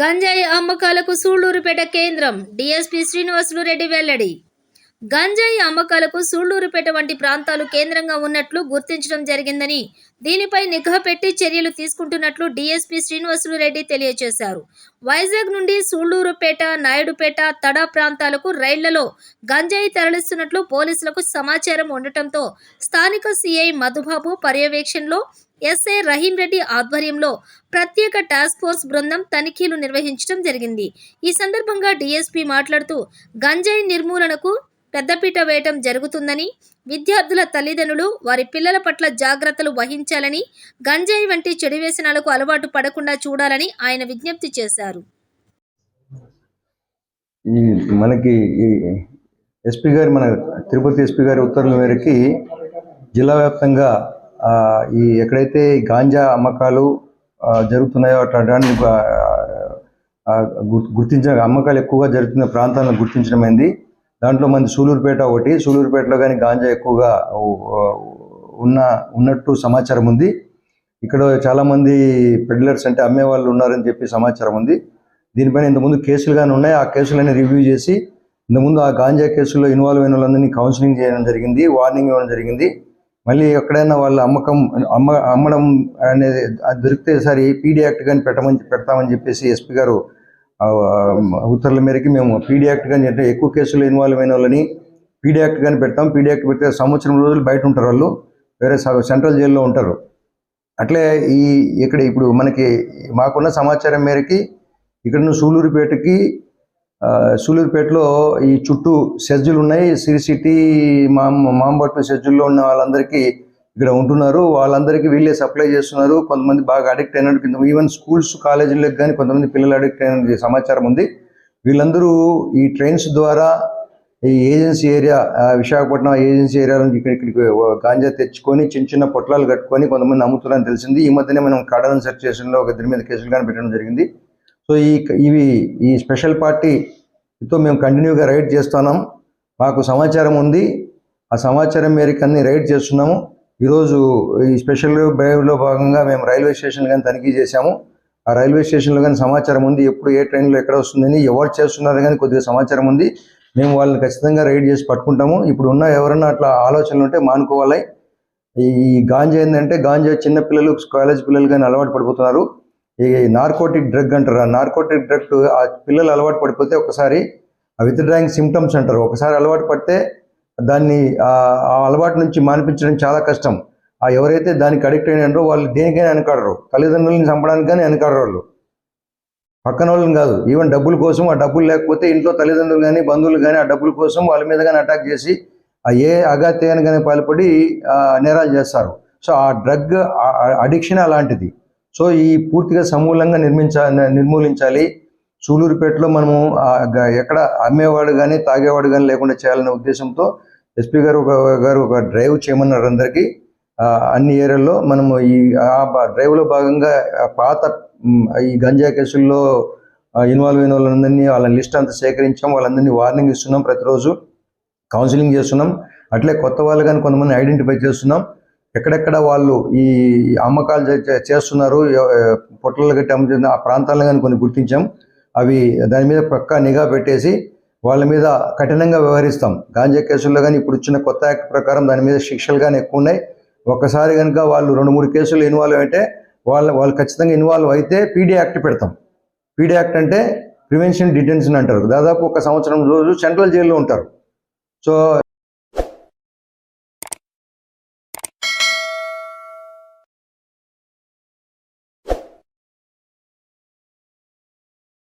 గంజాయి అమ్మకాలకు సూళ్ళూరుపేట కేంద్రం డిఎస్పి శ్రీనివాసులు రెడ్డి వెల్లడి. గంజాయి అమ్మకాలకు సూళ్ళూరుపేట వంటి ప్రాంతాలు కేంద్రంగా ఉన్నట్లు గుర్తించడం జరిగిందని దీనిపై నిఘా పెట్టి చర్యలు తీసుకుంటున్నట్లు డీఎస్పీ శ్రీనివాసులు రెడ్డి తెలియజేశారు. వైజాగ్ నుండి సూళ్ళూరుపేట నాయుడుపేట తడ ప్రాంతాలకు రైళ్ళలో గంజాయి తరలిస్తున్నట్లు పోలీసులకు సమాచారం ఉండటంతో స్థానిక సీఐ మధుబాబు పర్యవేక్షణలో ఎస్ఐ రహీం రెడ్డి ఆధ్వర్యంలో ప్రత్యేక టాస్క్ ఫోర్స్ బృందం తనిఖీలు నిర్వహించడం జరిగింది. ఈ సందర్భంగా డీఎస్పీ మాట్లాడుతూ గంజాయి నిర్మూలనకు పెద్దపీట వేయటం జరుగుతుందని విద్యార్థుల తల్లిదండ్రులు వారి పిల్లల పట్ల జాగ్రత్తలు వహించాలని గంజాయి వంటి చెడు వ్యసనాలకు అలవాటు పడకుండా చూడాలని ఆయన విజ్ఞప్తి చేశారు. మనకి ఎస్పీ గారి మన తిరుపతి ఎస్పీ గారి ఉత్తర్వుల మేరకి జిల్లా వ్యాప్తంగా ఈ ఎక్కడైతే గాంజా అమ్మకాలు జరుగుతున్నాయో అట్లాంటి గుర్తించిన అమ్మకాలు ఎక్కువగా జరుగుతున్న ప్రాంతాలను గుర్తించడం దాంట్లో మంది సూలూరుపేట ఒకటి సూలూరుపేటలో కానీ గాంజా ఎక్కువగా ఉన్న ఉన్నట్టు సమాచారం ఉంది. ఇక్కడ చాలామంది పెడ్లర్స్ అంటే అమ్మే వాళ్ళు ఉన్నారని చెప్పి సమాచారం ఉంది. దీనిపైన ఇంతకుముందు కేసులు కానీ ఉన్నాయి. ఆ కేసులన్నీ రివ్యూ చేసి ఇంతకుముందు ఆ గాంజా కేసుల్లో ఇన్వాల్వ్ అయిన వాళ్ళందరినీ కౌన్సిలింగ్ చేయడం జరిగింది వార్నింగ్ ఇవ్వడం జరిగింది. మళ్ళీ ఎక్కడైనా వాళ్ళ అమ్మకం అమ్మ అమ్మడం అనేది అది దొరికితే సరే పీడీ యాక్ట్ కానీ పెట్టమని పెడతామని చెప్పేసి ఎస్పీ గారు ఉత్తర్వుల మేరకు మేము పీడీ యాక్ట్ కానీ అంటే ఎక్కువ కేసులు ఇన్వాల్వ్ అయిన వాళ్ళని పీడీ యాక్ట్ కానీ పెడతాం. పీడీ యాక్ట్ పెడితే సంవత్సరం రోజులు బయట ఉంటారు వాళ్ళు. వేరే సెంట్రల్ జైల్లో ఉంటారు. అట్లే ఈ ఇక్కడ ఇప్పుడు మనకి మాకున్న సమాచారం మేరకి ఇక్కడ నుంచి సూలూరుపేటకి సూలూరుపేటలో ఈ చుట్టూ సెజ్జులు ఉన్నాయి. సిరి సిటీ మాం మాంబట్టు సెజ్జుల్లో ఉన్న వాళ్ళందరికీ ఇక్కడ ఉంటున్నారు. వాళ్ళందరికీ వీళ్ళే సప్లై చేస్తున్నారు. కొంతమంది బాగా అడిక్ట్ అయినట్టు కింద ఈవెన్ స్కూల్స్ కాలేజీలకు కానీ కొంతమంది పిల్లలు అడిక్ట్ అయిన సమాచారం ఉంది. వీళ్ళందరూ ఈ ట్రైన్స్ ద్వారా ఈ agency area Visakhapatnam agency area నుంచి ఇక్కడ ఇక్కడికి గాంజా తెచ్చుకొని చిన్న చిన్న పొట్లాలు కట్టుకొని కొంతమంది అమ్ముతున్నారని తెలిసింది. ఈ మధ్యనే మనం కడన్ సెర్చ్ చేసిన ఒక ఇద్దరి మీద కేసులు కానీ పెట్టడం జరిగింది. సో ఈ ఇవి ఈ స్పెషల్ పార్టీతో మేము కంటిన్యూగా రైడ్ చేస్తున్నాం. మాకు సమాచారం ఉంది. ఆ సమాచారం మేరకు అన్ని రైడ్ చేస్తున్నాము. ఈరోజు ఈ స్పెషల్ డ్రైవ్లో భాగంగా మేము రైల్వే స్టేషన్ కానీ తనిఖీ చేశాము. ఆ రైల్వే స్టేషన్లో కానీ సమాచారం ఉంది. ఎప్పుడు ఏ ట్రైన్లో ఎక్కడ వస్తుందని ఎవరు చేస్తున్నారు కానీ కొద్దిగా సమాచారం ఉంది. మేము వాళ్ళని ఖచ్చితంగా రైడ్ చేసి పట్టుకుంటాము. ఇప్పుడు ఉన్న ఎవరన్నా అట్లా ఆలోచనలు ఉంటే మానుకోవాలి. ఈ గాంజా ఏంటంటే గాంజా చిన్న పిల్లలు కాలేజ్ పిల్లలు కానీ అలవాటు పడిపోతున్నారు. ఈ నార్కోటిక్ డ్రగ్ అంటారు. ఆ నార్కోటిక్ డ్రగ్ ఆ పిల్లలు అలవాటు పడిపోతే ఒకసారి ఆ విత్డ్రాయింగ్ సిమ్టమ్స్ అంటారు. ఒకసారి అలవాటు పడితే దాన్ని ఆ అలవాటు నుంచి మానిపించడం చాలా కష్టం. ఆ ఎవరైతే దానికి అడిక్ట్ అయినారో వాళ్ళు దేనికైనా వెనకాడరు. తల్లిదండ్రులను చంపడానికి కానీ వెనకాడరు. వాళ్ళు పక్కన వాళ్ళని కాదు. ఈవెన్ డబ్బుల కోసం ఆ డబ్బులు లేకపోతే ఇంట్లో తల్లిదండ్రులు కానీ బంధువులు కానీ ఆ డబ్బుల కోసం వాళ్ళ మీద కానీ అటాక్ చేసి ఆ ఏ అగాత్యాన్ని కానీ పాల్పడి నేరాలు చేస్తారు. సో ఆ డ్రగ్ అడిక్షన్ అలాంటిది. సో ఈ పూర్తిగా సమూలంగా నిర్మించా నిర్మూలించాలి. సూలూరుపేటలో మనము ఎక్కడ అమ్మేవాడు కానీ తాగేవాడు కానీ లేకుండా చేయాలనే ఉద్దేశంతో ఎస్పీ గారు ఒక గారు ఒక డ్రైవ్ చేయమన్నారు అందరికీ. అన్ని ఏరియాల్లో మనము ఈ ఆ డ్రైవ్లో భాగంగా పాత ఈ గంజా కేసుల్లో ఇన్వాల్వ్ అయిన వాళ్ళందరినీ వాళ్ళ లిస్ట్ అంతా సేకరించాం. వాళ్ళందరినీ వార్నింగ్ ఇస్తున్నాం ప్రతిరోజు. కౌన్సిలింగ్ చేస్తున్నాం. అట్లే కొత్త వాళ్ళు కానీ కొంతమంది ఐడెంటిఫై చేస్తున్నాం. ఎక్కడెక్కడ వాళ్ళు ఈ అమ్మకాలు చేస్తున్నారు పొట్టలు గట్టి అమ్ముతున్న ఆ ప్రాంతాలను కానీ కొన్ని గుర్తించాం. అవి దాని మీద పక్కా నిఘా పెట్టేసి వాళ్ళ మీద కఠినంగా వ్యవహరిస్తాం. గాంజా కేసుల్లో కానీ ఇప్పుడు ఇచ్చిన కొత్త యాక్ట్ ప్రకారం దాని మీద శిక్షలు కానీ ఎక్కువ ఉన్నాయి. ఒక్కసారి కనుక వాళ్ళు రెండు మూడు కేసులు ఇన్వాల్వ్ అయితే వాళ్ళ వాళ్ళు ఖచ్చితంగా ఇన్వాల్వ్ అయితే పీడీ యాక్ట్ పెడతాం. పీడీ యాక్ట్ అంటే ప్రివెన్షన్ డిటెన్షన్ అంటారు. దాదాపు ఒక సంవత్సరం రోజు సెంట్రల్ జైల్లో ఉంటారు. సో